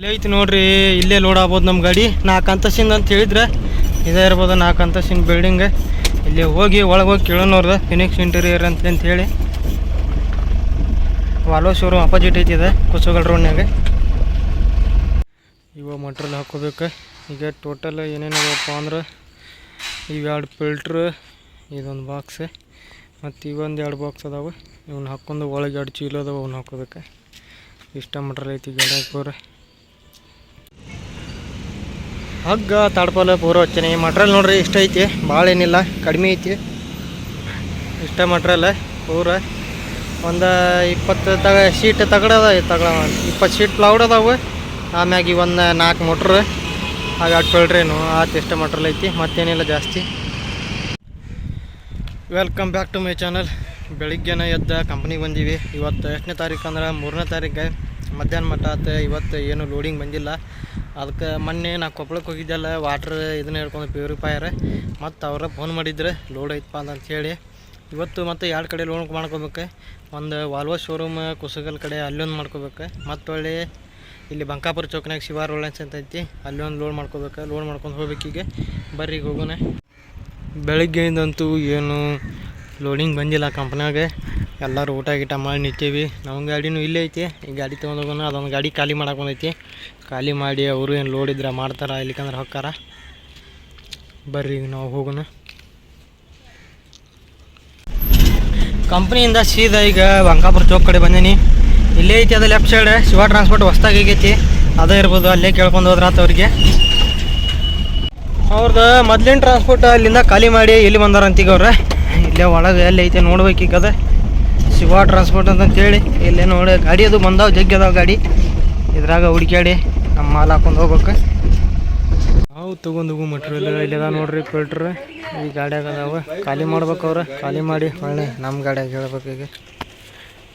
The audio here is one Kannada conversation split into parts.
ಇಲ್ಲೇ ಐತಿ ನೋಡ್ರಿ, ಇಲ್ಲೇ ಲೋಡ್ ಆಗ್ಬೋದು ನಮ್ಮ ಗಾಡಿ. ನಾಲ್ಕು ಅಂತಸ್ತಿಂದ ಅಂತ ಹೇಳಿದ್ರೆ ಇದೇ ಇರ್ಬೋದು ನಾಲ್ಕು ಅಂತಸ್ತಿನ ಬಿಲ್ಡಿಂಗ್ ಇಲ್ಲಿ ಹೋಗಿ ಒಳಗೆ ಹೋಗಿ ಕೇಳೋನವ್ರದ ಫಿನಿಕ್ಸ್ ಇಂಟೀರಿಯರ್ ಅಂತ ಹೇಳಿ. ವಾಲೋ ಶೋರೂಮ್ ಅಪೋಸಿಟ್ ಐತಿದೆ ಕುಸುಗಲ್ ರೋಡ್ನಾಗ ಇವಾಗ ಮಟ್ರಲ್ ಹಾಕೋಬೇಕು. ಈಗ ಟೋಟಲ್ ಏನೇನದಪ್ಪ ಅಂದ್ರೆ ಇವೆರಡು ಫಿಲ್ಟ್ರ್ ಇದೊಂದು ಬಾಕ್ಸ್ ಮತ್ತು ಇವೊಂದು ಎರಡು ಬಾಕ್ಸ್ ಅದಾವೆ. ಇವನ್ನ ಹಾಕೊಂಡು ಒಳಗೆ ಎರಡು ಚೀಲ ಅದಾವೆ, ಅವ್ನು ಹಾಕೋಬೇಕು. ಇಷ್ಟ ಮಟ್ರಲ್ ಐತಿ ಗಾಡಿ ಪೂರ. ಹಗ್ಗ, ತಾಡ್ಪಾಲ ಪೂರ ಹಚ್ಚನೆ ಮಟ್ರಲ್ ನೋಡ್ರಿ ಇಷ್ಟ ಐತಿ ಭಾಳ ಏನಿಲ್ಲ, ಕಡಿಮೆ ಐತಿ. ಇಷ್ಟ ಮಟ್ರಲ್, ಪೂರ. ಒಂದು ಇಪ್ಪತ್ತು ತಗ, ಶೀಟ್ ತಗಡದ ತಗಡ ಇಪ್ಪತ್ತು ಶೀಟ್ ಪ್ಲೌಡ್ ಅದಾವು. ಆಮ್ಯಾಗ ಒಂದು ನಾಲ್ಕು ಮೋಟ್ರ್. ಹಾಗೆ ಎರಡು ಫಿಲ್ಟ್ರೇನು ಆತು ಇಷ್ಟ ಮಟ್ರಲ್ ಐತಿ, ಮತ್ತೇನಿಲ್ಲ ಜಾಸ್ತಿ. Welcome back to my channel ಬೆಳಿಗ್ಗೆನ ಎದ್ದ ಕಂಪ್ನಿಗೆ ಬಂದೀವಿ. ಇವತ್ತು ಎಷ್ಟನೇ ತಾರೀಕು ಅಂದ್ರೆ ಮೂರನೇ ತಾರೀಕು ಮಧ್ಯಾಹ್ನ ಮಟ್ಟ ಆತ, ಇವತ್ತು ಏನು ಲೋಡಿಂಗ್ ಬಂದಿಲ್ಲ. ಅದಕ್ಕೆ ಮೊನ್ನೆ ನಾ ಕೊಪ್ಪಳಕ್ಕೆ ಹೋಗಿದ್ದೆಲ್ಲ ವಾಟ್ರ್ ಇದನ್ನ ಹೇಳ್ಕೊಂಡು ಪ್ಯೂರಿಫೈಯರ್ ಮತ್ತು ಅವ್ರ ಫೋನ್ ಮಾಡಿದ್ರೆ ಲೋಡ್ ಐತಪ್ಪ ಅಂತ ಹೇಳಿ. ಇವತ್ತು ಮತ್ತು ಎರಡು ಕಡೆ ಲೋನ್ ಮಾಡ್ಕೋಬೇಕು. ಒಂದು ವಾಲ್ವೋ ಶೋರೂಮ್ ಕುಸುಗಲ್ ಕಡೆ ಅಲ್ಲೊಂದು ಮಾಡ್ಕೋಬೇಕು. ಮತ್ತು ಹೊಳ್ಳಿ ಇಲ್ಲಿ ಬಂಕಾಪುರ ಚೌಕ್ನಾಗ ಶಿವ ರೋಲೆನ್ಸ್ ಅಂತ ಐತಿ ಅಲ್ಲೊಂದು ಲೋಡ್ ಮಾಡ್ಕೋಬೇಕು. ಲೋಡ್ ಮಾಡ್ಕೊಂಡು ಹೋಗ್ಬೇಕೀಗ ಬರ್ರಿ ಹೋಗೋಣ. ಬೆಳಗ್ಗೆಯಿಂದಂತೂ ಏನು ಲೋಡಿಂಗ್ ಬಂದಿಲ್ಲ ಕಂಪ್ನ್ಯಾಗ ಎಲ್ಲರೂ ಊಟ ಗೀಟ ಮಾಡಿ ನಿಂತೀವಿ. ನಮ್ಮ ಗಾಡಿನೂ ಇಲ್ಲೇ ಐತಿ. ಈ ಗಾಡಿ ತೊಗೊಂಡೋಗೋಣ, ಅದೊಂದು ಗಾಡಿ ಖಾಲಿ ಮಾಡಕ್ಕೆ ಬಂದೈತಿ. ಖಾಲಿ ಮಾಡಿ ಅವರು ಏನು ಲೋಡ್ ಇದ್ರೆ ಮಾಡ್ತಾರ, ಇಲ್ಲಿಕಂದ್ರೆ ಹೊಕ್ಕಾರ. ಬರ್ರಿ ಈಗ ನಾವು ಹೋಗೋಣ. ಕಂಪ್ನಿಯಿಂದ ಸೀದಾ ಈಗ ಬಂಕಾಪುರ ಚೌಕ್ ಕಡೆ ಬಂದೀನಿ. ಇಲ್ಲೇ ಐತಿ ಅದು ಲೆಫ್ಟ್ ಸೈಡ್ ಶಿವ ಟ್ರಾನ್ಸ್ಪೋರ್ಟ್ ಹೊಸ್ದಾಗಿ ಆಗೈತಿ. ಅದೇ ಇರ್ಬೋದು, ಅಲ್ಲೇ ಕೇಳ್ಕೊಂಡು ಹೋದ್ರ ಅವ್ರಿಗೆ. ಅವ್ರದ್ದು ಮೊದ್ಲಿನ ಟ್ರಾನ್ಸ್ಪೋರ್ಟ್ ಅಲ್ಲಿಂದ ಖಾಲಿ ಮಾಡಿ ಎಲ್ಲಿ ಬಂದಾರಂತೀಗ ಅವ್ರೆ. ಇಲ್ಲೇ ಒಳಗೆ ಎಲ್ಲಿ ಐತೆ ನೋಡ್ಬೇಕೀಗ ಅದ. ಶಿವ ಟ್ರಾನ್ಸ್ಪೋರ್ಟ್ ಅಂತಂತೇಳಿ ಇಲ್ಲೇ ನೋಡಿ, ಗಾಡಿ ಅದು ಬಂದಾವ, ಜಗ್ಗಿ ಅದಾವ ಗಾಡಿ. ಇದ್ರಾಗ ಹುಡುಕ್ಯಾಡಿ ನಮ್ಮ ಮಾಲ್ ಹಾಕೊಂಡು ಹೋಗ್ಬೇಕು. ನಾವು ತೊಗೊಂಡು ಹೋಗು ಮಟ್ರಿಯಲ್ ಇಲ್ಲಿ ಅದ ನೋಡ್ರಿ ಫಿಲ್ಟ್ರ್ ಈ ಗಾಡಿಯಾಗ ಅದಾವ. ಖಾಲಿ ಮಾಡ್ಬೇಕು ಅವ್ರು. ಖಾಲಿ ಮಾಡಿ ಒಳ್ಳೆ ನಮ್ಮ ಗಾಡಿಯಾಗ ಹೇಳ್ಬೇಕು ಈಗ.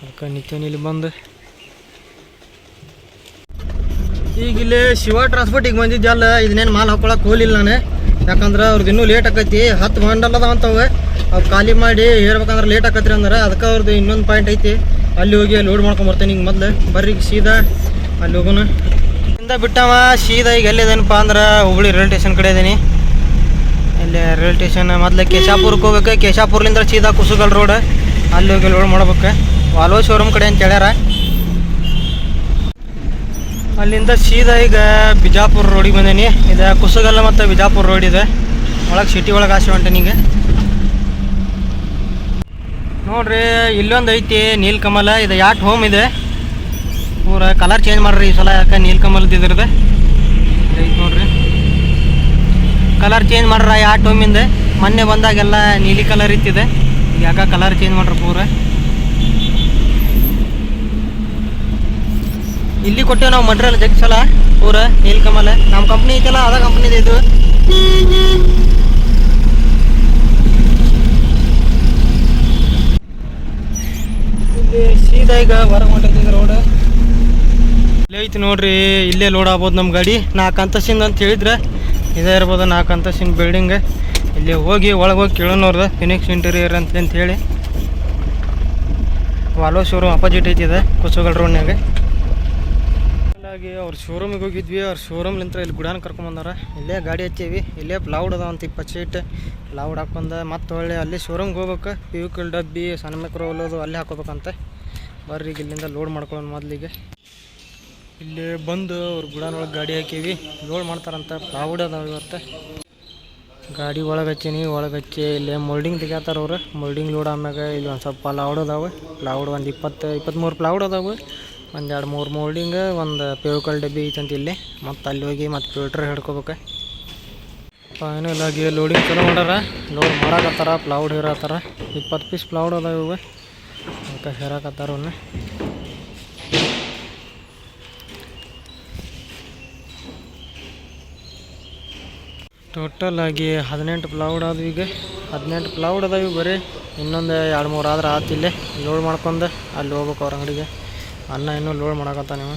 ಅದಕ್ಕೆ ನಿತ್ಯನ ಇಲ್ಲಿ ಬಂದು. ಈಗ ಇಲ್ಲಿ ಶಿವ ಟ್ರಾನ್ಸ್ಪೋರ್ಟ್ ಈಗ ಬಂದಿದ್ದಲ್ಲ ಇದನ್ನೇನು ಮಾಲ್ ಹಾಕೊಳಕ್ಕೆ ಹೋಲಿಲ್ಲ ನಾನು. ಯಾಕಂದ್ರೆ ಅವ್ರದ್ದು ಇನ್ನೂ ಲೇಟ್ ಆಕೈತಿ. ಹತ್ತು ಮಂಡಲ್ ಅದಾವ ಅಂತವ ಅವು ಖಾಲಿ ಮಾಡಿ ಹೇಳ್ಬೇಕಂದ್ರೆ ಲೇಟ್ ಆಕತ್ರಿ ಅಂದ್ರೆ. ಅದಕ್ಕೆ ಅವ್ರದ್ದು ಇನ್ನೊಂದು ಪಾಯಿಂಟ್ ಐತಿ. ಅಲ್ಲಿ ಹೋಗಿ ಲೋಡ್ ಮಾಡ್ಕೊಂಡು ಬರ್ತೇನೆ ಈಗ ಮೊದ್ಲು. ಬರ್ರಿ ಸೀದಾ ಅಲ್ಲಿ ಹೋಗೋಣ. ಇಂದ ಬಿಟ್ಟವ, ಸೀದಾ ಈಗ ಎಲ್ಲಿದೇನಪ್ಪ ಅಂದ್ರೆ ಹುಬ್ಳಿ ರೈಲ್ ಸ್ಟೇಷನ್ ಕಡೆ ಇದೀನಿ. ಇಲ್ಲಿ ರೈಲ್ ಸ್ಟೇಷನ್ ಮೊದ್ಲು ಕೇಶಾಪುರಕ್ಕೆ ಹೋಗ್ಬೇಕು. ಕೇಶಾಪುರ್ಲಿಂದ ಸೀದಾ ಕುಸುಗಲ್ ರೋಡ್ ಅಲ್ಲಿ ಹೋಗಿ ಲೋಡ್ ಮಾಡ್ಬೇಕು. ವಾಲ್ವೋ ಶೋರೂಮ್ ಕಡೆ ಅಂತ ಹೇಳ್ಯಾರ. ಅಲ್ಲಿಂದ ಸೀದಾ ಈಗ ಬಿಜಾಪುರ ರೋಡಿಗೆ ಬಂದೇನಿ. ಇದು ಕುಸುಗಲ್ಲ ಮತ್ತು ಬಿಜಾಪುರ ರೋಡ್ ಇದೆ. ಒಳಗೆ ಸಿಟಿ ಒಳಗೆ ಆಸೆ ಹೊಂಟೆ ಈಗ. ನೋಡ್ರಿ ಇಲ್ಲೊಂದು ಐತಿ ನೀಲ್ಕಮಲ, ಇದು ಯಾಕೆ ಹೋಮ್ ಇದೆ. ಪೂರ ಕಲರ್ ಚೇಂಜ್ ಮಾಡ್ರಿ ಈ ಸಲ, ಯಾಕೆ ನೀಲ್ಕಮಲದ ಇದ್ರದ್ದು ನೋಡ್ರಿ. ಕಲರ್ ಚೇಂಜ್ ಮಾಡ್ರ ಯಾಟ್ ಹೋಮಿಂದ ಮೊನ್ನೆ ಬಂದಾಗೆಲ್ಲ ನೀಲಿ ಕಲರ್ ಇತ್ತಿದೆ. ಯಾಕ ಕಲರ್ ಚೇಂಜ್ ಮಾಡ್ರಿ ಪೂರ. ಇಲ್ಲಿ ಕೊಟ್ಟೇವೆ ನಾವು ಮಟ್ರಿಯಲ್ ಜಗ್ಸಲ್ಲ ಸಲ ಪೂರ ನೀಲ್ಕಮಲ. ನಮ್ಮ ಕಂಪ್ನಿ ಐತಲ್ಲ, ಅದ ಕಂಪ್ನಿದು ಇದು. ಇಲ್ಲಿ ಸೀದಾ ಈಗ ಹೊರಗೆ ರೋಡ್ ಇಲ್ಲೇ ಐತಿ ನೋಡ್ರಿ, ಇಲ್ಲೇ ಲೋಡ್ ಆಗ್ಬೋದು ನಮ್ಮ ಗಾಡಿ. ನಾಲ್ಕು ಅಂತ ಹೇಳಿದ್ರೆ, ಇದೇ ಇರ್ಬೋದು ನಾಲ್ಕು ಅಂತಸ್ತಿನ ಬಿಲ್ಡಿಂಗ್ ಇಲ್ಲಿ ಹೋಗಿ ಒಳಗೆ ಹೋಗಿ ಕೇಳೋನವ್ರದ ಫಿನಿಕ್ಸ್ ಇಂಟೀರಿಯರ್ ಅಂತ ಅಂತ ಹೇಳಿ. ವಾಲೋ ಶೋರೂಮ್ ಅಪೋಸಿಟ್ ಐತಿದೆ ಕುಸುಗಲ್ ರೋಡ್ನಾಗ ಹಾಗಾಗಿ ಅವ್ರ ಶೋರೂಮಿಗೆ ಹೋಗಿದ್ವಿ. ಅವ್ರ ಶೋರೂಮ್ಲಿಂತ ಇಲ್ಲಿ ಗುಡಾನ ಕರ್ಕೊಂಬಂದಾರ ಇಲ್ಲೇ ಗಾಡಿ ಹಚ್ಚೀವಿ. ಇಲ್ಲೇ ಪ್ಲೌಡ್ ಅದ ಅಂತ ಇಪ್ಪತ್ತು ಸೀಟ್ ಪ್ಲೌಡ್ ಹಾಕೊಂಡ ಮತ್ತೆ ಹೊಳ್ಳಿ ಅಲ್ಲಿ ಶೋರೂಮ್ಗೆ ಹೋಗ್ಬೇಕು. ಪಿವಿಕಲ್ ಡಬ್ಬಿ, ಸಣ್ಣ ಮಕ್ಕಳು ಹೊಲೋದು ಅಲ್ಲೇ ಹಾಕೋಬೇಕಂತ. ಬರ್ರಿ ಇಲ್ಲಿಂದ ಲೋಡ್ ಮಾಡ್ಕೊಳ್ಳೋಣ ಮೊದಲಿಗೆ. ಇಲ್ಲಿ ಬಂದು ಅವ್ರ ಗುಡಾನ ಒಳಗೆ ಗಾಡಿ ಹಾಕೀವಿ. ಲೋಡ್ ಮಾಡ್ತಾರಂತ. ಪ್ಲೌಡ್ ಅದಾವ ಇವತ್ತು. ಗಾಡಿ ಒಳಗೆ ಹಚ್ಚೀನಿ. ಒಳಗೆ ಹಚ್ಚಿ ಇಲ್ಲೇ ಮೋಲ್ಡಿಂಗ್ ತೆಗ್ಯಾತಾರ ಅವ್ರು. ಮೋಲ್ಡಿಂಗ್ ಲೋಡ್ ಆಮ್ಯಾಗ ಇಲ್ಲಿ ಒಂದು ಸ್ವಲ್ಪ ಪ್ಲೌಡ್ ಅದಾವೆ. ಪ್ಲೌಡ್ ಒಂದು ಇಪ್ಪತ್ತು ಇಪ್ಪತ್ತ್ಮೂರು ಪ್ಲೌಡ್ ಅದಾವೆ. ಒಂದು ಎರಡು ಮೂರು ಮೋಲ್ಡಿಂಗ್, ಒಂದು ಪೇವ್ಕಲ್ ಡಬ್ಬಿ ಐತಂತ ಇಲ್ಲಿ. ಮತ್ತು ಅಲ್ಲಿ ಹೋಗಿ ಮತ್ತು ಫಿಲ್ಟ್ರ್ ಹಿಡ್ಕೋಬೇಕು. ಫೈನಲ್ ಆಗಿ ಲೋಡಿಂಗ್ ಚಲೋ ಮಾಡ್ಯಾರ. ಲೋಡ್ ಮಾಡಾಕತ್ತಾರ ಪ್ಲೌಡ್ ಹೇರತ್ತಾರ ಇಪ್ಪತ್ತು ಪೀಸ್ ಪ್ಲೌಡ್ ಅದಾವ ಇವು. ಅದಕ್ಕೆ ಹೇರಾಕತ್ತಾರ ಅವನ್ನ ಟೋಟಲ್ ಆಗಿ ಹದಿನೆಂಟು ಪ್ಲೌಡ್ ಆದವು ಈಗ. ಹದಿನೆಂಟು ಪ್ಲೌಡ್ ಅದಾವ ಇವು ಬರೀ. ಇನ್ನೊಂದು ಎರಡು ಮೂರು ಆದ್ರೆ ಆತಿಲ್ಲೇ ಲೋಡ್ ಮಾಡ್ಕೊಂಡು ಅಲ್ಲಿ ಹೋಗ್ಬೇಕು ಅವ್ರ ಅಂಗಡಿಗೆ. ಅನ್ನ ಇನ್ನೂ ಲೋಡ್ ಮಾಡಕತ್ತ ನೀವು?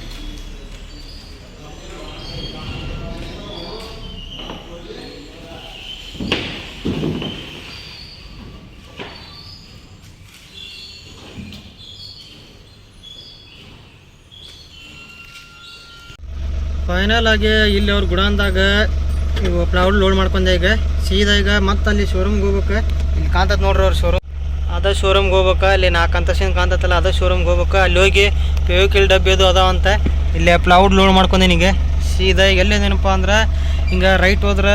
ಫೈನಲ್ ಆಗಿ ಇಲ್ಲಿ ಅವ್ರ ಗುಡಾನ್ದಾಗ ಇವು ಪ್ಲೌಡ್ ಲೋಡ್ ಮಾಡ್ಕೊಂಡೆ ಈಗ. ಸೀದಾ ಈಗ ಮತ್ತೆ ಅಲ್ಲಿ ಶೋರೂಮ್ಗೆ ಹೋಗ್ಬೇಕು. ಇಲ್ಲಿ ಕಾಂತತ್ ನೋಡ್ರಿ ಅವ್ರ ಶೋರೂಮ್ ಅದೇ ಶೋರೂಮ್ಗೆ ಹೋಗ್ಬೇಕು. ಅಲ್ಲಿ ನಾಲ್ಕು ಅಂತಸ್ತಿನ ಕಾಂತತ್ತಲ್ಲ ಅದೇ ಶೋರೂಮ್ಗೆ ಹೋಗ್ಬೇಕು. ಅಲ್ಲಿ ಹೋಗಿ ಪೇವಿಕಿಲ್ ಡಬ್ಬಿ ಅದು ಅದಾವ ಅಂತ. ಇಲ್ಲೇ ಪ್ಲೌಡ್ ಲೋಡ್ ಮಾಡ್ಕೊಂಡೇನೀಗ ಸೀದಾ ಈಗ ಎಲ್ಲಿದೇನಪ್ಪ ಅಂದ್ರೆ, ಹಿಂಗೆ ರೈಟ್ ಹೋದ್ರೆ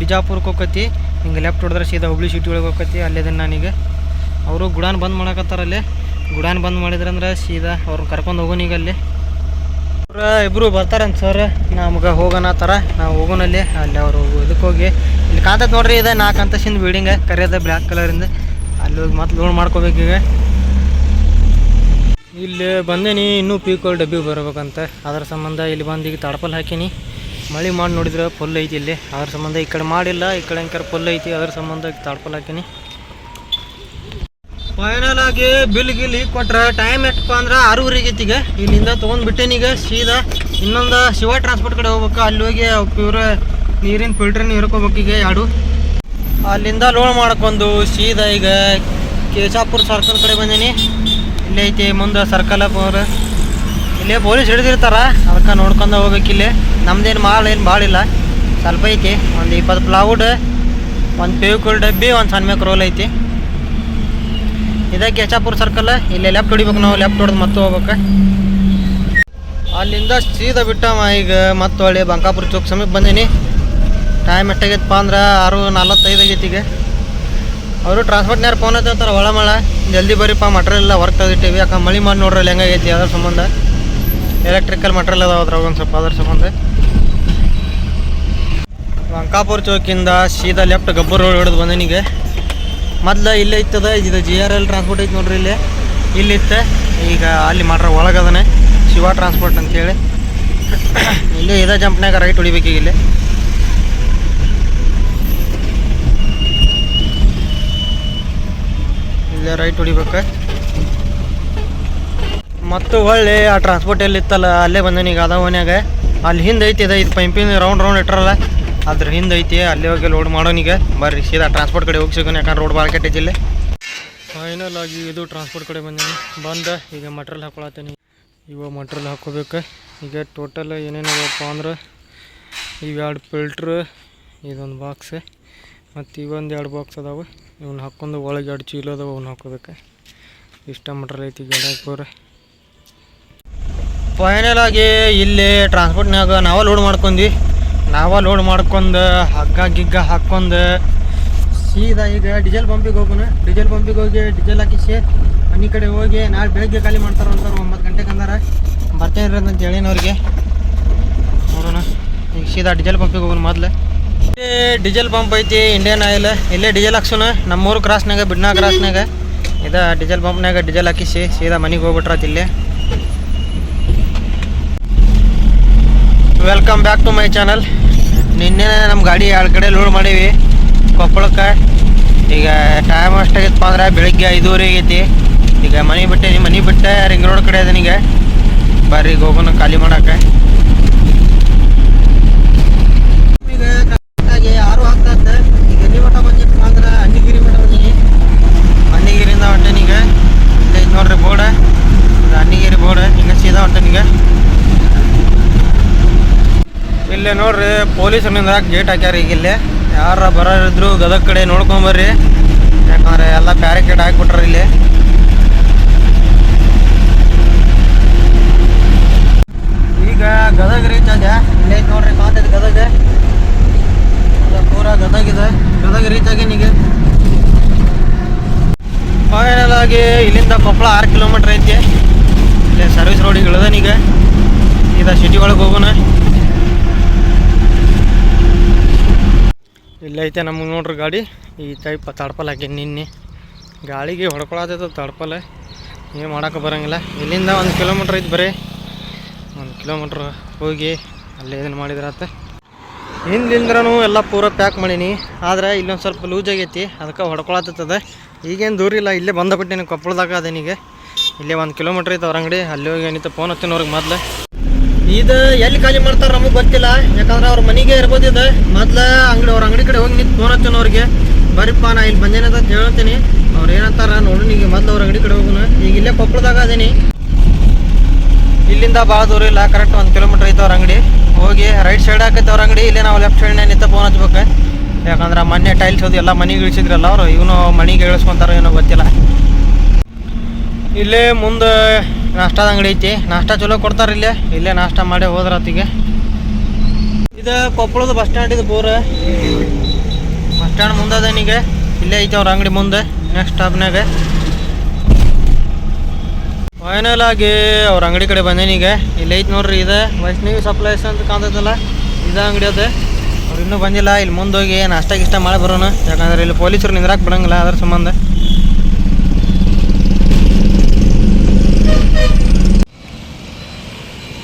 ಬಿಜಾಪುರಕ್ಕೆ ಹೋಗತಿ ಹಿಂಗೆ ಲೆಫ್ಟ್ ಹೊಡೆದ್ರೆ ಸೀದಾ ಹುಬ್ಳಿ ಸಿಟಿ ಒಳಗೆ ಹೋಗತಿ ಅಲ್ಲಿದ್ದೇನೆ ನಾನೀಗ. ಅವರು ಗುಡಾನ್ ಬಂದ್ ಮಾಡಕತ್ತಾರಲ್ಲಿ ಗುಡಾನ್ ಬಂದ್ ಮಾಡಿದ್ರಂದ್ರೆ ಸೀದಾ ಅವ್ರನ್ನ ಕರ್ಕೊಂಡು ಹೋಗೋಣ ಈಗ ಅಲ್ಲಿ. ಅವ್ರ ಇಬ್ಬರು ಬರ್ತಾರಂತ ಸರ್ ನಮ್ಗೆ ಹೋಗೋಣ ಥರ. ನಾವು ಹೋಗೋನಲ್ಲಿ ಅಲ್ಲಿ. ಅವರು ಇದಕ್ಕೆ ಹೋಗಿ, ಇಲ್ಲಿ ಕಾಂತತ್ ನೋಡ್ರಿ, ಇದೆ ನಾಲ್ಕು ಅಂತಸ್ತಿಂದ ಬಿಲ್ಡಿಂಗ್ ಕರಿಯದ ಬ್ಲ್ಯಾಕ್ ಕಲರಿಂದ ಅಲ್ಲಿ ಹೋಗಿ ಮತ್ತೆ ಲೋಡ್ ಮಾಡ್ಕೋಬೇಕೀಗ ಇಲ್ಲಿ ಬಂದೇನಿ ಇನ್ನೂ ಪೀಕೋಲ್ ಡಬ್ಬಿ ಬರಬೇಕಂತ. ಅದ್ರ ಸಂಬಂಧ ಇಲ್ಲಿ ಬಂದು ಈಗ ತಡಪಲ್ ಹಾಕೀನಿ. ಮಳೆ ಮಾಡಿ ನೋಡಿದ್ರೆ ಫುಲ್ ಐತಿ ಇಲ್ಲಿ. ಅದ್ರ ಸಂಬಂಧ ಈ ಕಡೆ ಮಾಡಿಲ್ಲ, ಈ ಕಡೆ ಅಂಕರ್ ಫುಲ್ ಐತಿ. ಅದ್ರ ಸಂಬಂಧ ತಡಪಲ್ ಹಾಕೀನಿ. ಫೈನಲ್ ಆಗಿ ಬಿಲ್ ಗಿಲ್ ಕೊಟ್ರೆ ಟೈಮ್ ಎಷ್ಟಪ್ಪ ಅಂದ್ರೆ ಆರೂವರೆಗೆ ಈಗ. ಇಲ್ಲಿಂದ ಈಗ ಸೀದಾ. ಇನ್ನೊಂದು ಶಿವ ಟ್ರಾನ್ಸ್ಪೋರ್ಟ್ ಕಡೆ ಹೋಗ್ಬೇಕು. ಅಲ್ಲಿ ಹೋಗಿ ಪ್ಯೂರ್ ನೀರಿನ ಫಿಲ್ಟರ್ ನೀರು ಈಗ ಎರಡು ಅಲ್ಲಿಂದ ಲೋಡ್ ಮಾಡ್ಕೊಂಡು ಸೀದಾ ಈಗ ಕೇಶಾಪುರ ಸರ್ಕಲ್ ಕಡೆ ಬಂದೀನಿ. ಇಲ್ಲೇ ಐತಿ, ಮುಂದೆ ಸರ್ಕಲ್ ಅವ್ರ ಇಲ್ಲೇ ಪೊಲೀಸ್ ಹಿಡಿದಿರ್ತಾರ, ಅದಕ್ಕೆ ನೋಡ್ಕೊಂಡು ಹೋಗ್ಬೇಕು ಇಲ್ಲಿ. ನಮ್ದೇನು ಮಾಲ್ ಏನು ಭಾಳ ಇಲ್ಲ. ಸ್ವಲ್ಪ ಐತಿ, ಒಂದು ಇಪ್ಪತ್ತು ಪ್ಲಾವುಡ್ ಒಂದು ಪೇವಿಕುಲ್ ಡಬ್ಬಿ, ಒಂದು ಸಣ್ಣ ರೋಲ್ ಐತಿ. ಇದಕ್ಕೆ ಯಶಾಪುರ ಸರ್ಕಲ್ ಇಲ್ಲೇ ಲೆಫ್ಟ್ ಹೊಡಿಬೇಕು ನಾವು ಲೆಫ್ಟ್ ಹೊಡೆದು ಮತ್ತೆ ಹೋಗ್ಬೇಕು. ಅಲ್ಲಿಂದ ಸೀದಾ ಬಿಟ್ಟಮ್ಮ ಈಗ, ಮತ್ತೆ ಹೊಳ್ಳಿ ಬಂಕಾಪುರ ಚೌಕ್ ಸಮೀಪ ಬಂದೀನಿ. ಟೈಮ್ ಎಷ್ಟಾಗೈತಪ್ಪ ಅಂದ್ರೆ ಆರು ನಲ್ವತ್ತೈದು ಆಗೈತಿ ಈಗ. ಅವರು ಟ್ರಾನ್ಸ್ಪೋರ್ಟ್ನ್ಯಾರ ಫೋನ್ ಹಚ್ಚಿರ್ತಾರೆ ಒಳ ಮಳೆ, ಜಲ್ದಿ ಬರೀಪ್ಪ ಮಟ್ರಿಯಲ್ ಎಲ್ಲ ವರ್ಕ್ ತೆಗಿತೀವಿ ಯಾಕೆ ಮಳೆ ಮಾಡಿ ನೋಡ್ರಿ ಅಲ್ಲಿ ಹೆಂಗಾಗೈತಿ ಅದ್ರ ಸಂಬಂಧ. ಎಲೆಕ್ಟ್ರಿಕಲ್ ಮಟ್ರಿಯಲ್ ಅದಾವ ಅದ್ರಾಗ ಒಂದು ಸ್ವಲ್ಪ ಅದ್ರ ಸಂಬಂಧ. ಲಂಕಾಪುರ ಚೌಕಿಂದ ಸೀದಾ ಲೆಫ್ಟ್ ಗಬ್ಬರ್ ರೋಡ್ ಹಿಡಿದು ಬಂದನಿಗೆ ಮೊದ್ಲು ಇಲ್ಲೇ ಇತ್ತದ, ಇದು ಜಿ ಆರ್ ಎಲ್ ಟ್ರಾನ್ಸ್ಪೋರ್ಟ್ ಐತಿ ನೋಡ್ರಿ ಇಲ್ಲಿ. ಇಲ್ಲಿತ್ತೆ ಈಗ ಅಲ್ಲಿ ಮಾಡ್ರ ಒಳಗದನೆ. ಶಿವ ಟ್ರಾನ್ಸ್ಪೋರ್ಟ್ ಅಂತೇಳಿ. ಇಲ್ಲಿ ಇದೇ ಜಂಪ್ನಾಗ ರೈಟ್ ಹೊಡಿಬೇಕೀಗ ಇಲ್ಲಿ. ಇಲ್ಲೇ ರೈಟ್ ಹೊಡಿಬೇಕು. ಮತ್ತು ಹೊಳ್ಳಿ ಆ ಟ್ರಾನ್ಸ್ಪೋರ್ಟ್ ಎಲ್ಲಿ ಇತ್ತಲ್ಲ ಅಲ್ಲೇ ಬಂದೇನಿ ಈಗ ಅದ ಓನ್ಯಾಗ ಅಲ್ಲಿ ಹಿಂದೆ ಐತಿ ಇದೆ ಇದು ಪೈಪಿನ ರೌಂಡ್ ರೌಂಡ್ ಇಟ್ರಲ್ಲ. ಅದ್ರ ಹಿಂದೆ ಐತಿ, ಅಲ್ಲಿ ಹೋಗಿ ಲೋಡ್ ಮಾಡೋನಿಗೆ ಬರ್ರಿ, ಸೀದಾ ಟ್ರಾನ್ಸ್ಪೋರ್ಟ್ ಕಡೆ ಹೋಗಿ ಸಿಗೋಣ, ಯಾಕಂದ್ರೆ ರೋಡ್ ಮಾರ್ಕೆಟ್ ಇಲ್ಲಿ. ಫೈನಲ್ ಆಗಿ ಇದು ಟ್ರಾನ್ಸ್ಪೋರ್ಟ್ ಕಡೆ ಬಂದೀನಿ. ಬಂದ, ಈಗ ಮಟ್ರಲ್ ಹಾಕೊಳತ್ತೀನಿ. ಇವ ಮಟ್ರಲ್ ಹಾಕೋಬೇಕು. ಈಗ ಟೋಟಲ್ ಏನೇನದಪ್ಪ ಅಂದ್ರೆ ಇವೆರಡು ಫಿಲ್ಟ್ರ್ ಇದೊಂದು ಬಾಕ್ಸ್ ಮತ್ತು ಇವೊಂದು ಎರಡು ಬಾಕ್ಸ್ ಅದಾವೆ. ಇವನ್ನ ಹಾಕ್ಕೊಂಡು ಒಳಗೆ ಎರಡು ಚೀಲ ಅದಾವ, ಅವ್ನ ಹಾಕೋದಕ್ಕೆ. ಇಷ್ಟ ಮಟ್ರಿಯಲ್ ಐತಿ ಗಿಡ ಫೈನಲ್ ಆಗಿ ಇಲ್ಲಿ ಟ್ರಾನ್ಸ್ಪೋರ್ಟ್ನಾಗ ನಾವೇ ಲೋಡ್ ಮಾಡ್ಕೊಂಡ್ವಿ ನಾವೇ ಲೋಡ್ ಮಾಡ್ಕೊಂಡು ಹಗ್ಗ, ಗಿಗ್ಗ ಹಾಕ್ಕೊಂಡು ಸೀದಾ ಈಗ ಡೀಸೆಲ್ ಪಂಪಿಗೆ ಹೋಗೋಣ ಡೀಸೆಲ್ ಪಂಪಿಗೆ ಹೋಗಿ ಡೀಸೆಲ್ ಹಾಕಿಸಿ ಮನೆ ಕಡೆ ಹೋಗಿ ನಾಳೆ ಬೆಳಗ್ಗೆ ಖಾಲಿ ಮಾಡ್ತಾರ ಅಂತಾರೆ, ಒಂಬತ್ತು ಗಂಟೆಗೆ ಅಂದಾರ. ಬರ್ತೇನೆ ಅಂತ ಹೇಳಿನವ್ರಿಗೆ ನೋಡೋಣ. ಈಗ ಸೀದಾ ಡೀಸೆಲ್ ಪಂಪಿಗೆ ಹೋಗೋಣ ಮೊದ್ಲು. ಡೀಸೆಲ್ ಪಂಪ್ ಐತಿ ಇಂಡಿಯನ್ ಆಯಿಲ್ ಇಲ್ಲೇ ಡೀಸೆಲ್ ಹಾಕ್ಸೋಣ. ನಮ್ಮೂರು ಕ್ರಾಸ್ನಾಗ, ಬಿಡ್ನಾ ಕ್ರಾಸ್ನಾಗ. ಇದ ಡೀಸೆಲ್ ಪಂಪ್ನಾಗ ಡೀಸೆಲ್ ಹಾಕಿಸಿ, ಸೀದಾ ಮನೆಗೆ ಹೋಗ್ಬಿಟ್ರಾತ್ ಇಲ್ಲಿ. Welcome back to my channel ನಿನ್ನೆ ನಮ್ಮ ಗಾಡಿ ಎರಡು ಕಡೆ ಲೋಡ್ ಮಾಡೀವಿ. ಕೊಪ್ಪಳಕ್ಕೆ. ಈಗ ಟೈಮ್ ಅಷ್ಟಾಗಿತ್ತು ಅಂದ್ರೆ ಬೆಳಿಗ್ಗೆ ಐದೂವರೆ ಆಗೈತಿ. ಈಗ ಮನೆ ಬಿಟ್ಟೆ ಮನೆ ಬಿಟ್ಟೆ ರಿಂಗ್ ರೋಡ್ ಕಡೆ ಅದನೀಗ ಬರ್ರಿ ಬಾರಿ ಹೋಗೋಣ, ಖಾಲಿ ಮಾಡಕ್ಕೆ ಈಗ ಕರೆಕ್ಟಾಗಿ ಆರು ಆಗ್ತಾ ಇದ್ದ? ಈಗ ಎಲ್ಲಿ ಮಠ ಬಂದಿತ್ತು ಅಂದ್ರೆ ಅನ್ನಗಿರಿ ಮಠ ಬಂದೀನಿ. ಅನ್ನಗಿರಿಯಿಂದ ಹೊಂಟೇನೀಗ ಇಲ್ಲಿ ನೋಡ್ರಿ ಬೋರ್ಡ್. ಇದು ಅನ್ನಗಿರಿ ಬೋರ್ಡ್. ಈಗ ಸೀದಾ ಹೊಂಟೇನೀಗ ಇಲ್ಲೇ ನೋಡ್ರಿ ಪೊಲೀಸನಿಂದ ಗೇಟ್ ಹಾಕ್ಯಾರ ಈಗ ಇಲ್ಲಿ. ಯಾರ ಬರೋರಿದ್ರು ಗದಗ ಕಡೆ ನೋಡ್ಕೊಂಬರ್ರಿ ಯಾಕಂದ್ರೆ ಎಲ್ಲ ಬ್ಯಾರಿಕೇಡ್ ಹಾಕ್ಬಿಟ್ರ ಇಲ್ಲಿ. ಈಗ ಗದಗ ರೀಚ್ ಆದ ಇಲ್ಲೇ ನೋಡ್ರಿ ಮಾತಾಡಿ ಗದಗ. ಪೂರ ಗದಗಿದೆ. ಗದಗ ರೀಚಾಗಿ ಈಗ ಫೈನಲ್ ಆಗಿ ಇಲ್ಲಿಂದ ಕೊಪ್ಪಳ ಆರು ಕಿಲೋಮೀಟ್ರ್ ಐತಿ. ಇಲ್ಲೇ ಸರ್ವಿಸ್ ರೋಡಿಗೆ ಇಳ್ದನೀಗ ಈಗ ಸಿಟಿ ಒಳಗೆ ಹೋಗೋಣ. ಇಲ್ಲೈತೆ ನಮಗೆ ನೋಡ್ರಿ ಗಾಡಿ. ಈ ಟೈಪ್ ತಡ್ಪಲ್ ಹಾಕಿ ನಿನ್ನೆ. ಗಾಳಿಗೆ ಹೊಡ್ಕೊಳತೈತೆ ತಡ್ಪಲ್ಲ ಏನು ಮಾಡೋಕೆ ಬರೋಂಗಿಲ್ಲ. ಇಲ್ಲಿಂದ ಒಂದು ಕಿಲೋಮೀಟ್ರ್ ಐತಿ ಬರೀ. ಒಂದು ಕಿಲೋಮೀಟ್ರ್ ಹೋಗಿ ಅಲ್ಲೇ ಇದನ್ನು ಮಾಡಿದ್ರಾತ ಹಿಂದಿಂದ್ರೂ ಎಲ್ಲ ಪೂರ ಪ್ಯಾಕ್ ಮಾಡೀನಿ. ಆದ್ರೆ ಇಲ್ಲೊಂದು ಸ್ವಲ್ಪ ಲೂಸ್ ಆಗೈತಿ. ಅದಕ್ಕೆ ಹೊಡ್ಕೊಳತ್ತದ. ಈಗೇನು ದೂರ ಇಲ್ಲ. ಇಲ್ಲೇ ಬಂದಬಿಟ್ಟಿನಿ ಕೊಪ್ಪಳದಾಗ ಅದೇನಿಗೆ ಇಲ್ಲೇ ಒಂದು ಕಿಲೋಮೀಟ್ರ್ ಐತೆ ಅವ್ರ ಅಂಗಡಿ. ಅಲ್ಲಿ ಹೋಗಿ ಏನಿತ್ತು ಫೋನ್ ಹಚ್ಚಿನವ್ರಿಗೆ ಮೊದ್ಲು. ಇದು ಎಲ್ಲಿ ಖಾಲಿ ಮಾಡ್ತಾರೆ ನಮಗೆ ಗೊತ್ತಿಲ್ಲ. ಯಾಕಂದ್ರೆ ಅವ್ರ ಮನೆಗೆ ಇರ್ಬೋದು ಇದು. ಮೊದ್ಲು ಅಂಗಡಿ ಅವ್ರ ಅಂಗಡಿ ಕಡೆ ಹೋಗಿ ನಿಂತು ಫೋನ್ ಹಚ್ಚಿನವ್ರಿಗೆ. ಬರೀಪ್ಪ, ನಾ ಇಲ್ಲಿ ಬಂದೇನಂತ ಅಂತ ಹೇಳ್ತೀನಿ ಅವ್ರು ಏನಂತಾರ ನೋಡು ಈಗ ಮೊದ್ಲು ಅವ್ರ ಅಂಗಡಿ ಕಡೆ ಹೋಗೋಣ ಈಗ ಇಲ್ಲೇ ಕೊಪ್ಪಳದಾಗ ಅದೇನಿ. ಇಲ್ಲಿಂದ ಭಾಳ ದೂರ ಇಲ್ಲ. ಕರೆಕ್ಟ್ ಒಂದು ಕಿಲೋಮೀಟ್ರ್ ಐತೆ ಅವ್ರ ಅಂಗಡಿ. ಹೋಗಿ ರೈಟ್ ಸೈಡ್ ಹಾಕೈತೆ ಅವ್ರ ಅಂಗಡಿ. ಇಲ್ಲೇ ನಾವು ಲೆಫ್ಟ್ ಸೈಡ್ನೇ ನಿಂತ ಫೋನ್ ಹಚ್ಬೇಕು. ಯಾಕಂದ್ರೆ ಮೊನ್ನೆ ಟೈಲ್ಸ್ ಅದು ಎಲ್ಲ ಮನೆಗೆ ಇಳಿಸಿದ್ರಲ್ಲ ಅವರು, ಇವನು ಮನೆಗೆ ಇಳಿಸ್ಕೊಂತಾರೋ ಏನೋ ಗೊತ್ತಿಲ್ಲ. ಇಲ್ಲೇ ಮುಂದೆ ನಾಷ್ಟಾದ ಅಂಗಡಿ ಐತಿ. ನಾಷ್ಟಾ ಚಲೋ ಕೊಡ್ತಾರೆ ಇಲ್ಲೇ. ಇಲ್ಲೇ ನಾಷ್ಟ ಮಾಡಿ ಹೋದ್ರ ಅತ್ತಿಗೆ ಇದು ಕೊಪ್ಪಳದ ಬಸ್ ಸ್ಟ್ಯಾಂಡ್ ಇದು ಬೋರ ಬಸ್ ಸ್ಟ್ಯಾಂಡ್ ಮುಂದೆ ಅದೇನೀಗ ಇಲ್ಲೇ ಐತೆ ಅವ್ರ ಅಂಗಡಿ ಮುಂದೆ. ನೆಕ್ಸ್ಟ್ ಸ್ಟಾಪ್ನಾಗ ಫೈನಲ್ ಆಗಿ ಅವ್ರ ಅಂಗಡಿ ಕಡೆ ಬಂದೇನೀಗ ಇಲ್ಲಿ ಐತೆ ನೋಡ್ರಿ ಇದೆ. ವೈಷ್ಣವಿ ಸಪ್ಲೈಸ್ ಅಂತ ಕಾಣ್ತೈತಲ್ಲ, ಇದ ಅಂಗಡಿ ಅದ. ಅವ್ರು ಇನ್ನೂ ಬಂದಿಲ್ಲ. ಇಲ್ಲಿ ಮುಂದೆ ಹೋಗಿ ನಾಷ್ಟ ಇಷ್ಟ ಮಾಡಿ ಬರೋಣ ಯಾಕಂದ್ರೆ ಇಲ್ಲಿ ಪೊಲೀಸರು ನಿಂದ್ರಾಕ್ ಬಿಡಂಗಿಲ್ಲ ಅದ್ರ ಸಂಬಂಧ.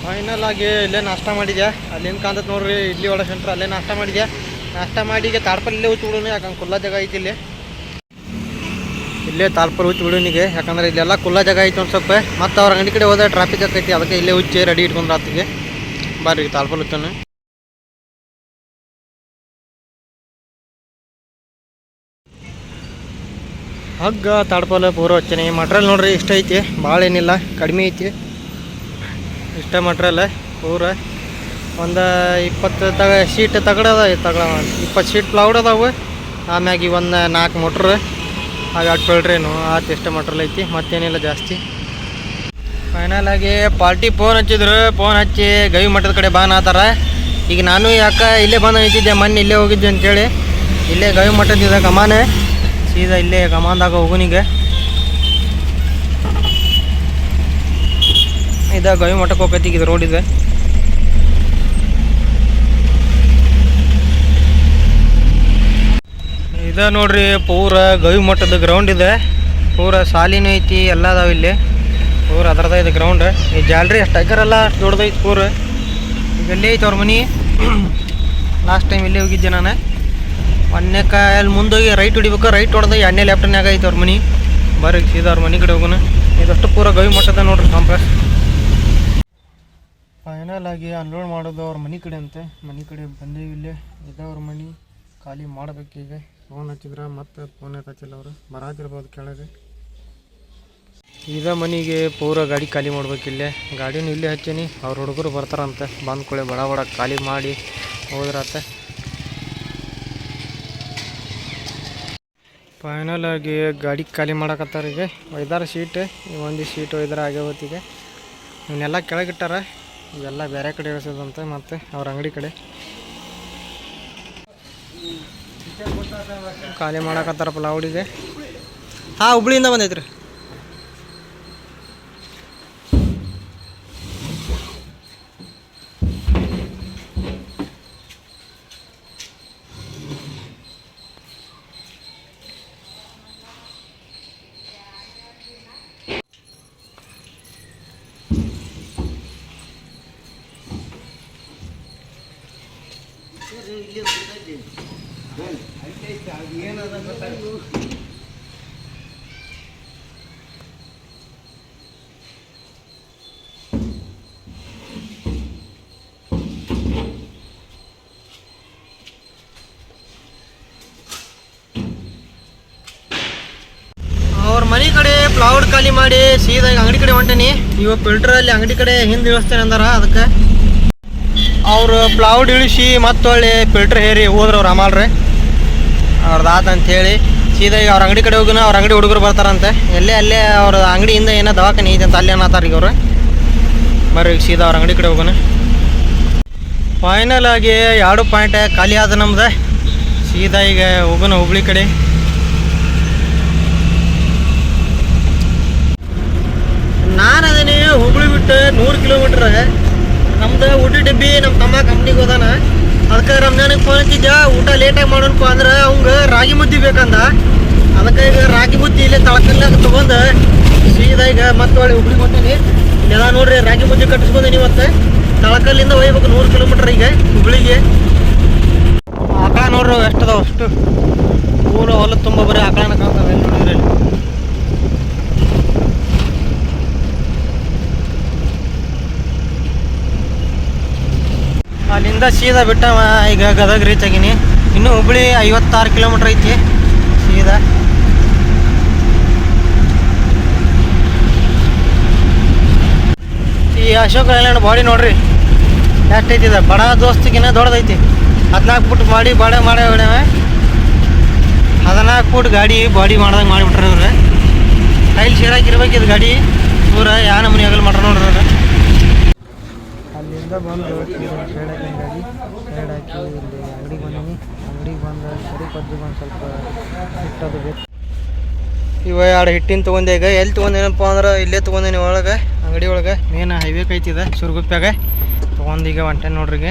ಫೈನಲ್ ಆಗಿ ಇಲ್ಲೇ ನಾಷ್ಟ ಮಾಡಿದ್ಯಾ? ಅಲ್ಲೇನು ಕಾಣ್ತೈತೆ ನೋಡ್ರಿ. ಇಡ್ಲಿ ವಡೆ ಸೆಂಟ್ರ್ ಅಲ್ಲೇ ನಾಷ್ಟ ಮಾಡಿದ್ಯಾ? ನಾಷ್ಟ ಮಾಡಿ ಈಗ ತಾಡ್ಪಲ್ಲಿ ಇಲ್ಲೇ ಹುಚ್ಚು ಬಿಡೋಣ ಯಾಕಂದ್ರೆ ಕುಲ್ಲ ಜಾಗ ಐತಿ ಇಲ್ಲಿ. ಇಲ್ಲೇ ತಾಳ್ಪಲ್ ಬಿಡು ಬಿಡೋನಿಗೆ ಯಾಕಂದ್ರೆ ಇಲ್ಲೆಲ್ಲ ಕುಲ್ಲ ಜಾಗ ಐತಿ ಒಂದು ಸ್ವಲ್ಪ. ಮತ್ತೆ ಅವ್ರ ಅಂಗಡಿ ಕಡೆ ಹೋದ್ರೆ ಟ್ರಾಫಿಕ್ ಆಕೈತಿ. ಅದಕ್ಕೆ ಇಲ್ಲೇ ಹುಚ್ಚಿ ರೆಡಿ ಇಟ್ಕೊಂಡು ರಾತ್ರಿಗೆ ಬರ್ರಿ ತಾಲ್ಪಲ್ ಹುಚ್ಚನ್ನು ಹಗ್ಗ ತಾಡ್ಪಲ್ ಪೂರ ಹಚ್ಚನಿ ಮಟ್ರಲ್ ನೋಡ್ರಿ ಇಷ್ಟ ಐತಿ. ಭಾಳ ಏನಿಲ್ಲ. ಕಡಿಮೆ ಐತಿ. ಇಷ್ಟ ಮಟ್ರಲ್ ಪೂರ. ಒಂದು ಇಪ್ಪತ್ತು ತಗ ಶೀಟ್ ತಗಡದ ತಗಡ ಇಪ್ಪತ್ತು ಶೀಟ್ ಪ್ಲೌಡ್ ಅದಾವು. ಆಮ್ಯಾಗ ಒಂದು ನಾಲ್ಕು ಮೋಟ್ರ್. ಎರಡು ಏನು ಆತು ಇಷ್ಟ ಮಟ್ರಲ್ ಐತಿ, ಮತ್ತೇನಿಲ್ಲ ಜಾಸ್ತಿ. ಫೈನಲ್ ಆಗಿ ಪಾರ್ಟಿ ಫೋನ್ ಹಚ್ಚಿದ್ರು ಫೋನ್ ಹಚ್ಚಿ ಗವಿ ಮಠದ ಕಡೆ ಬಾನ್ ಆತಾರ. ಈಗ ನಾನು ಯಾಕ ಇಲ್ಲೇ ಬಂದು ನಿಂತಿದ್ದೆ, ಮೊನ್ನೆ ಇಲ್ಲೇ ಹೋಗಿದ್ದೆ ಅಂತೇಳಿ. ಇಲ್ಲೇ ಗವಿ ಮಠದಿದೆ ಕಮಾನೆ. ಸೀದಾ ಇಲ್ಲೇ ಕಮಾನ್ದಾಗ ಹೋಗುನಿಗೆ ಇದ ಗವಿ ಮಠಕ್ಕೆ ಹೋಗೈತಿ ಇದು ರೋಡ್ ಇದೆ. ಇದ ನೋಡ್ರಿ ಪೂರ ಗವಿ ಮಠದ ಗ್ರೌಂಡ್ ಇದೆ. ಪೂರ ಸಾಲಿನ ಐತಿ, ಎಲ್ಲ ಅದಾವ ಇಲ್ಲಿ. ಪೂರ ಅದರದ ಇದೆ ಗ್ರೌಂಡ್ ಈ ಜಾಲ್ರಿ ಅಷ್ಟು ಅಲ್ಲ, ದೊಡ್ಡದೈತಿ ಪೂರ. ಈಗ ಇಲ್ಲೇ ಐತಿ ಅವ್ರ ಮನೆ. ಲಾಸ್ಟ್ ಟೈಮ್ ಇಲ್ಲೇ ಹೋಗಿದ್ದೆ ನಾನು. ಒಂದನೇ ಅಲ್ಲಿ ಮುಂದೋಗಿ ರೈಟ್ ಹೊಡಿಬೇಕು ರೈಟ್ ಹೊಡೆದ ಎಣ್ಣೆ ಲೆಫ್ಟ್ನಾಗ ಐತಿ ಅವ್ರ ಮನೆ. ಬರ್ರಿ, ಸೀದಾ ಅವ್ರ ಮನೆ ಕಡೆ ಹೋಗೋಣ. ಇದಷ್ಟು ಪೂರ ಗವಿ ಮಠದ ನೋಡ್ರಿ ಕಾಂಪ್ಲೆಕ್ಸ್ ಫೈನಲ್ ಆಗಿ ಅನ್ಲೋಡ್ ಮಾಡೋದು ಅವ್ರ ಮನೆ ಕಡೆ ಅಂತೆ. ಮನೆ ಕಡೆ ಬಂದೇವಿ ಇಲ್ಲೇ. ಇದ ಅವ್ರ ಮನೆ. ಖಾಲಿ ಮಾಡ್ಬೇಕೀಗ ಫೋನ್ ಹಚ್ಚಿದ್ರ ಮತ್ತೆ ಫೋನ್ ಹಚ್ಚಿಲ್ಲ ಅವರು? ಬರಾತಿರ್ಬೋದು ಕೆಳಗೆ. ಇದ ಮನೆಗೆ ಪೂರ ಗಾಡಿ ಖಾಲಿ ಮಾಡ್ಬೇಕು ಇಲ್ಲೇ. ಗಾಡಿನೂ ಇಲ್ಲೇ ಹಚ್ಚೀನಿ. ಅವ್ರ ಹುಡುಗರು ಬರ್ತಾರಂತೆ. ಬಂದ ಕೂಳೆ ಬಡ ಬಡ ಖಾಲಿ ಮಾಡಿ ಹೋದ್ರತ್ತೆ ಫೈನಲ್ ಆಗಿ ಗಾಡಿ ಖಾಲಿ ಮಾಡಕತ್ತಾರ ಈಗ. ಒಯ್ದಾರ ಸೀಟ್ ಒಂದು ಸೀಟ್ ಒಯ್ದಾರ ಆಗ್ಯಾವತ್ತಿಗೆ ಇವನ್ನೆಲ್ಲ ಕೆಳಗಿಟ್ಟಾರ ಇವೆಲ್ಲ ಬೇರೆ ಕಡೆ ಇಳಿಸೋದಂತೆ ಮತ್ತೆ ಅವ್ರ ಅಂಗಡಿ ಕಡೆ. ಖಾಲಿ ಮಾಡಕತ್ತಾರಪ್ಪ ಲಾವಡಿಗೆ ಹಾಂ ಹುಬ್ಳಿಯಿಂದ ಬಂದೈತ್ರಿ. ಮನೆ ಕಡೆ ಪ್ಲೌಡ್ ಖಾಲಿ ಮಾಡಿ ಸೀದಾ ಅಂಗಡಿ ಕಡೆ ಹೊಂಟೇನಿ. ಇವಾಗ ಫಿಲ್ಟರ್ ಅಲ್ಲಿ ಅಂಗಡಿ ಕಡೆ ಹಿಂದೆ ಇಳಿಸ್ತೇನೆ ಅಂದಾರ ಅದಕ್ಕೆ. ಅವರು ಪ್ಲೌಡ್ ಇಳಿಸಿ ಮತ್ತೊಳ್ಳಿ ಫಿಲ್ಟರ್ ಹೇರಿ ಹೋದ್ರ ಅವ್ರು ಅಮಾಲ್ರಿ. ಅವ್ರದ್ದು ಆತ ಅಂತ ಹೇಳಿ ಸೀದಾ ಈಗ ಅವ್ರ ಅಂಗಡಿ ಕಡೆ ಹೋಗಿನ ಅವ್ರ ಅಂಗಡಿ ಹುಡುಗರು ಬರ್ತಾರಂತೆ. ಎಲ್ಲೇ ಅಲ್ಲೇ ಅವ್ರ ಅಂಗಡಿಯಿಂದ ಏನೋ ದವಾಖಾನೆ ಇದೆ ಅಂತ ಅಲ್ಲೇ ಅನ್ನತಾರ ಈಗ ಅವ್ರು ಬರ್ರಿ ಈಗ ಸೀದಾ ಅವ್ರ ಅಂಗಡಿ ಕಡೆ ಹೋಗೋಣ ಫೈನಲ್ ಆಗಿ ಎರಡು ಪಾಯಿಂಟ್ ಖಾಲಿ ಆದ ನಮ್ದು. ಸೀದಾ ಈಗ ಹೋಗೋಣ ಹುಬ್ಳಿ ಕಡೆ ನಾನು ಅದನ್ನೇ ಬಿಟ್ಟು ನೂರು ಕಿಲೋಮೀಟ್ರ್ ನಮ್ದು ಊಟ ಡಬ್ಬಿ ನಮ್ಮ ತಮ್ಮ ಕಂಪ್ನಿಗೆ ಹೋದಾನ. ಅದಕ್ಕೆ ರಂಜಾನಿಗೆ ಫೋನ್ ಹಚ್ಚಿದ್ದೆ ಊಟ ಲೇಟಾಗಿ ಮಾಡೋಣಪ್ಪ ಅಂದ್ರೆ ಅವಂಗೆ ರಾಗಿ ಮುದ್ದೆ ಬೇಕಂದ. ಅದಕ್ಕೆ ಈಗ ರಾಗಿ ಮುದ್ದೆ ಇಲ್ಲೇ ತಳಕಲ್ಲಾಗ ತೊಗೊಂಡು ಸೀದಾ ಈಗ ಮತ್ತೆ ಒಳ್ಳೆ ಹುಬ್ಳಿಗೆ ಹೊಂಟೇನಿ ಎಲ್ಲ ನೋಡ್ರಿ ರಾಗಿ ಮುದ್ದೆ ಕಟ್ಟಿಸ್ಕೊಂಡೇನಿ ಇವತ್ತು ತಳಕಲ್ಲಿಂದ ಒಯ್ಬೇಕು ನೂರು ಕಿಲೋಮೀಟ್ರ್ ಈಗ ಹುಬ್ಳಿಗೆ. ಆಕಳ ನೋಡ್ರಿ ಎಷ್ಟದ ಅಷ್ಟು. ಪೂರ ಹೊಲ ತುಂಬ ಬರೀ ಆಕಳನ ಕಾಣ್ತಾರೆ ಎಲ್ಲಿ ಸೀದಾ ಬಿಟ್ಟವ, ಈಗ ಗದಗ ರೀಚ್ ಆಗಿನಿ. ಇನ್ನು ಹುಬ್ಳಿ ಐವತ್ತಾರು ಕಿಲೋಮೀಟ್ರ್ ಐತಿ, ಸೀದಾ. ಈ ಅಶೋಕ್ ಐಲ್ಯಾಂಡ್ ಬಾಡಿ ನೋಡ್ರಿ ಎಷ್ಟೈತಿ ಐತಿದೆ ಬಡ ದೋಸ್ತಿಗಿನ್ನ ದೊಡ್ಡದೈತಿ. ಹದಿನಾಲ್ಕು ಫುಟ್ ಮಾಡಿ ಬಾಡ ಮಾಡೇ ಹೊಡ್ಯಾವ ಹದಿನಾಲ್ಕು ಫುಟ್ ಗಾಡಿ ಬಾಡಿ ಮಾಡ್ದಂಗೆ ಮಾಡಿಬಿಟ್ರಿ ಇವ್ರೆ. ಟೈಲ್ ಇರ್ಬೇಕು ಇದು ಗಾಡಿ. ಪೂರ ಯಾ ನಮೂನಿ ಆಗಲ್ಲ ಮಾಡ್ರ ನೋಡ್ರಿ ಒಂದು ಸ್ವಲ್ಪ ಹಿಟ್ಟದು ಬೇಕು ಇವ ಎರಡು ಹಿಟ್ಟಿನ ತೊಗೊಂಡೆ ಈಗ. ಎಲ್ಲಿ ತೊಗೊಂಡೇನಪ್ಪ ಅಂದ್ರೆ ಇಲ್ಲೇ ತೊಗೊಂಡೇನಿ ಒಳಗೆ, ಅಂಗಡಿ ಒಳಗೆ. ಮೇನ್ ಹೈವೇ ಕೈತಿದೆ, ಸುರ್ಗುಪ್ಪ್ಯಾಗ. ತೊಗೊಂಡು ಈಗ ಒಂಟೆ ನೋಡ್ರಿ ಈಗ.